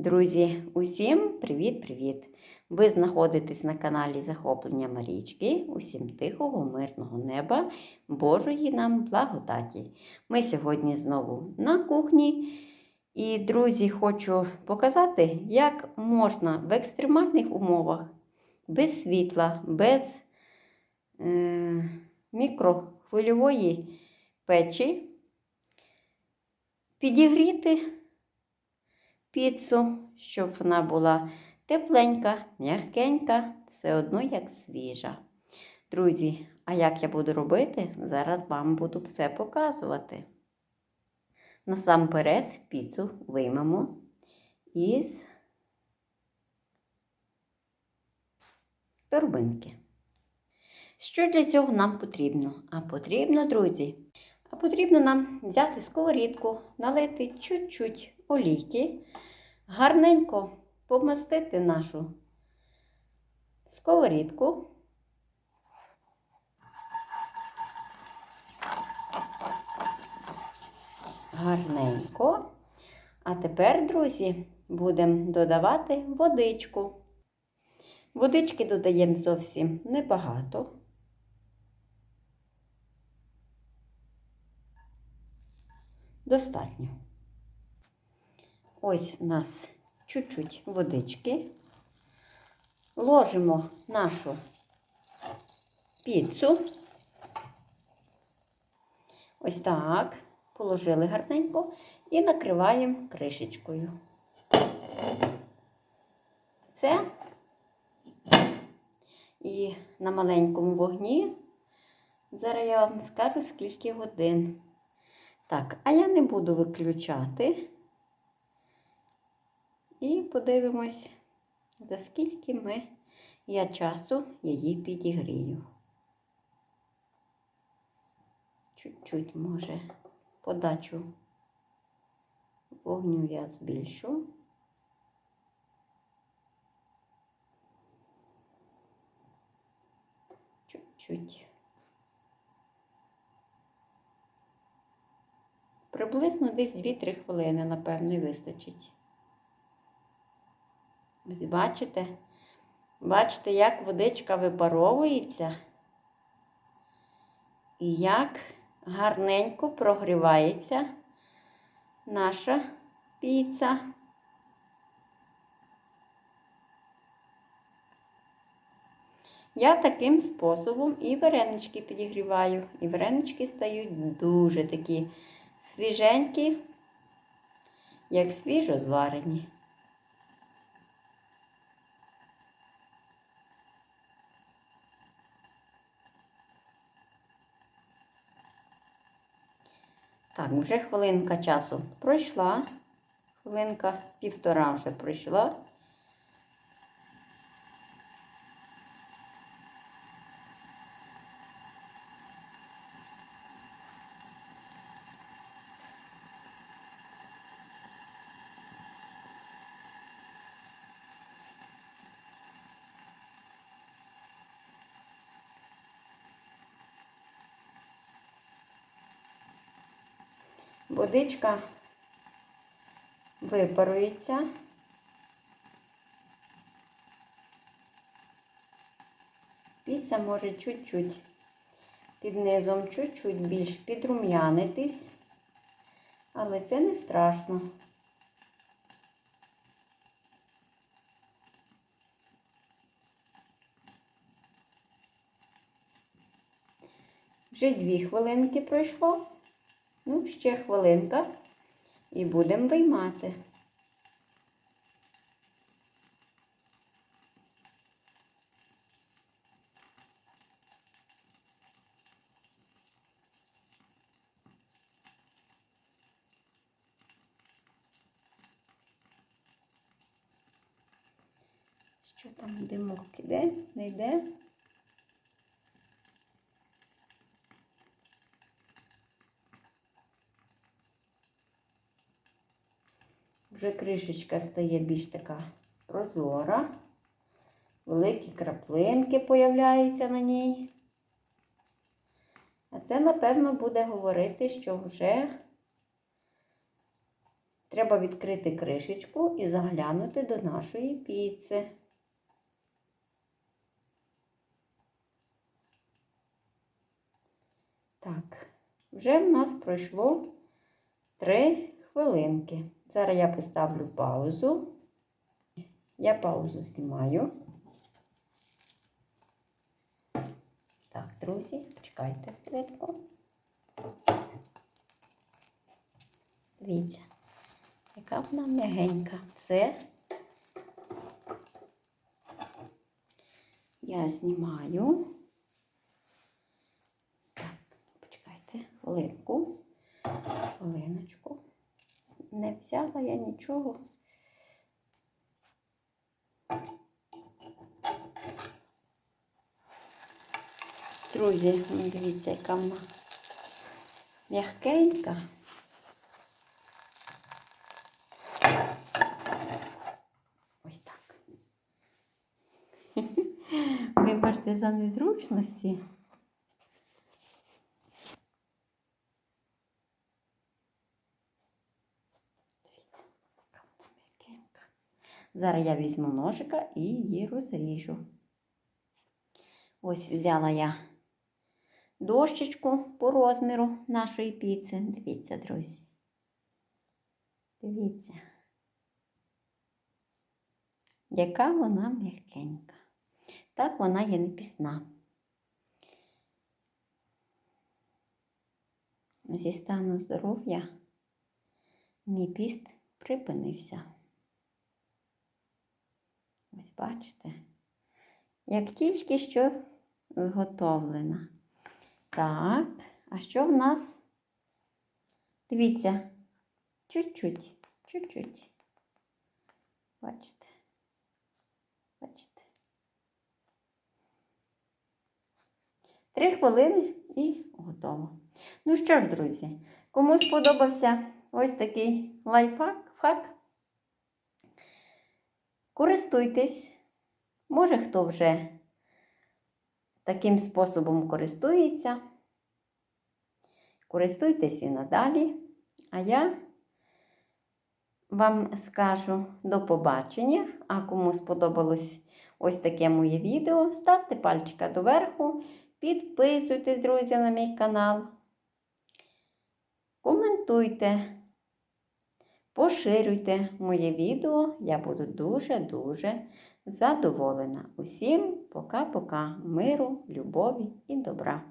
Друзі, усім привіт-привіт! Ви знаходитесь на каналі Захоплення Марічки. Усім тихого, мирного неба, Божої нам благодаті. Ми сьогодні знову на кухні. І, друзі, хочу показати, як можна в екстремальних умовах, без світла, без е, мікрохвильової печі підігріти піцу, щоб вона була тепленька, м'якенька, все одно як свіжа. Друзі, а як я буду робити, зараз вам буду все показувати. Насамперед піцу виймемо із торбинки. Що для цього нам потрібно? А потрібно, друзі, а потрібно нам взяти сковорідку, налити чуть-чуть олійки, гарненько помастити нашу сковорідку. Гарненько. А тепер, друзі, будемо додавати водичку. Водички додаємо зовсім небагато. Достатньо. Ось у нас чуть-чуть водички. Ложимо нашу піцу. Ось так. Положили гарненько і накриваємо кришечкою. Це і на маленькому вогні. Зараз я вам скажу, скільки годин. Так, а я не буду виключати. І подивимось, за скільки ми, я часу її підігрію. Чуть-чуть, може, подачу вогню я збільшу. Чуть-чуть. Приблизно десь 2-3 хвилини, напевно, і вистачить. Ось бачите? Бачите, як водичка випаровується і як гарненько прогрівається наша піца. Я таким способом і варенички підігріваю, і варенички стають дуже такі свіженькі, як свіжо зварені. Так, вже хвилинка часу пройшла. Хвилинка півтора вже пройшла. Водичка випарується. Піца може чуть-чуть під низом, чуть-чуть більш підрум'янитись, але це не страшно. Вже дві хвилинки пройшло. Ну, ще хвилинка і будемо виймати. Що там димок іде? Не йде? Вже кришечка стає більш така прозора, великі краплинки появляються на ній. А це, напевно, буде говорити, що вже треба відкрити кришечку і заглянути до нашої піци. Так, вже в нас пройшло 3 хвилинки. Зараз я поставлю паузу. Я паузу знімаю. Так, друзі, почекайте хвилинку. Дивіться, яка вона м'ягенька. Це я знімаю. Так, почекайте, хвилинку, хвилиночку. Не взяла я нічого. Друзі, ну, дивіться, яка вона м'ягкенька. Ось так. Вибачте за незручності. Дивіться, яка вона м'якенька. Зараз я візьму ножика і її розріжу. Ось взяла я дощечку по розміру нашої піци. Дивіться, друзі. Дивіться, яка вона м'якенька. Так вона є не пісна. Зі стану здоров'я мій піст припинився. Ось бачите, як тільки що зготовлена. Так, а що в нас? Дивіться, чуть-чуть, чуть-чуть. Бачите? Три хвилини і готово. Ну що ж, друзі, кому сподобався ось такий лайфхак, користуйтесь. Може, хто вже таким способом користується. Користуйтесь і надалі. А я вам скажу до побачення. А кому сподобалось ось таке моє відео, ставте пальчика доверху, підписуйтесь, друзі, на мій канал. Коментуйте, поширюйте моє відео. Я буду дуже-дуже задоволена. Усім пока-пока, миру, любові і добра.